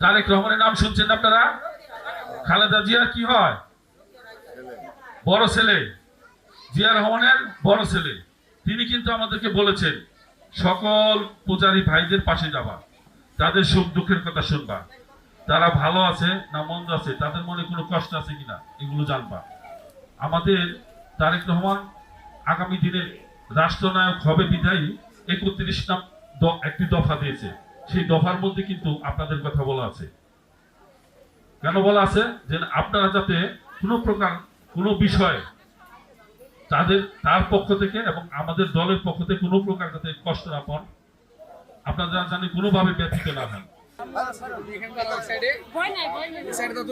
তারেক রহমানের নাম শুনছেন আপনারা? খালেদা জিয়ার কি হয়? বড় ছেলে। জিয়া রহমানের বড় ছেলে। তিনি কিন্তু আমাদেরকে বলেছেন, সকল পূজারী ভাইদের পাশে যাবা। তাদের সুখ দুঃখের কথা শুনবা। তারা ভালো আছে না মন্দ আছে, তাদের মনে কোনো কষ্ট আছে কিনা, এগুলো জানবা। আমাদের তারেক রহমান আগামী দিনে রাষ্ট্রনায়ক হবে বিধায়ী, একত্রিশ নাম একটি দফা দিয়েছে। সেই দফার মধ্যে কিন্তু আপনাদের কথা বলা আছে। কেন বলা আছে? যে আপনারা যাতে কোনো প্রকার, কোনো বিষয়ে তাদের, তার পক্ষ থেকে এবং আমাদের দলের পক্ষ থেকে কোনো প্রকার যাতে কষ্ট না পান আপনারা জানি কোনোভাবে ব্যথিত না হন সাইডে তো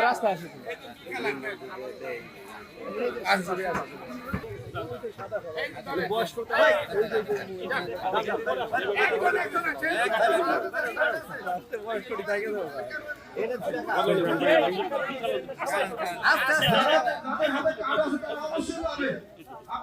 রাস্তা আছে যাদের হাতে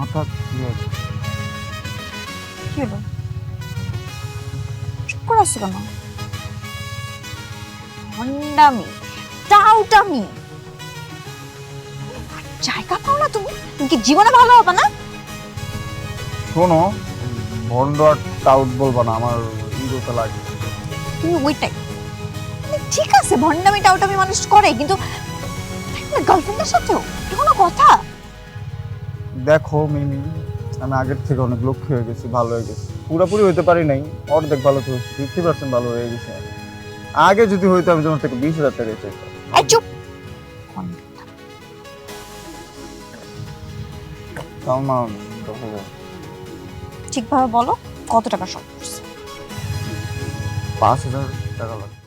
মাথা কি আছে? কি হলো? চুপ করে আসছো কেন? ভণ্ডামি টাউটামি জায়গা পাও না তুমি? তুমি কি জীবনে ভালো হবে না? শোনো ভন্ড আর টাউট বলবা না আমার ইগোতে লাগে। তুমি ওইটাই। মানে ঠিক আছে ভণ্ডামি টাউটামি মানুষ করে কিন্তু গার্লফ্রেন্ডের সাথেও এটা কোনো কথা। দেখো মিমি আমি আগের থেকে অনেক লক্ষ্য হয়ে গেছি ভালো হয়ে গেছি। পুরোপুরি হইতে পারি নাই অর্ধেক ভালো তো ফিফটি পার্সেন্ট ভালো হয়ে গেছে। আগে যদি হইতো আমি তোমার থেকে বিশ হাজার টাকা চাইতাম। চুপ! ঠিকভাবে বলো কত টাকা শর্ট পাঁচ হাজার টাকা লাগবে।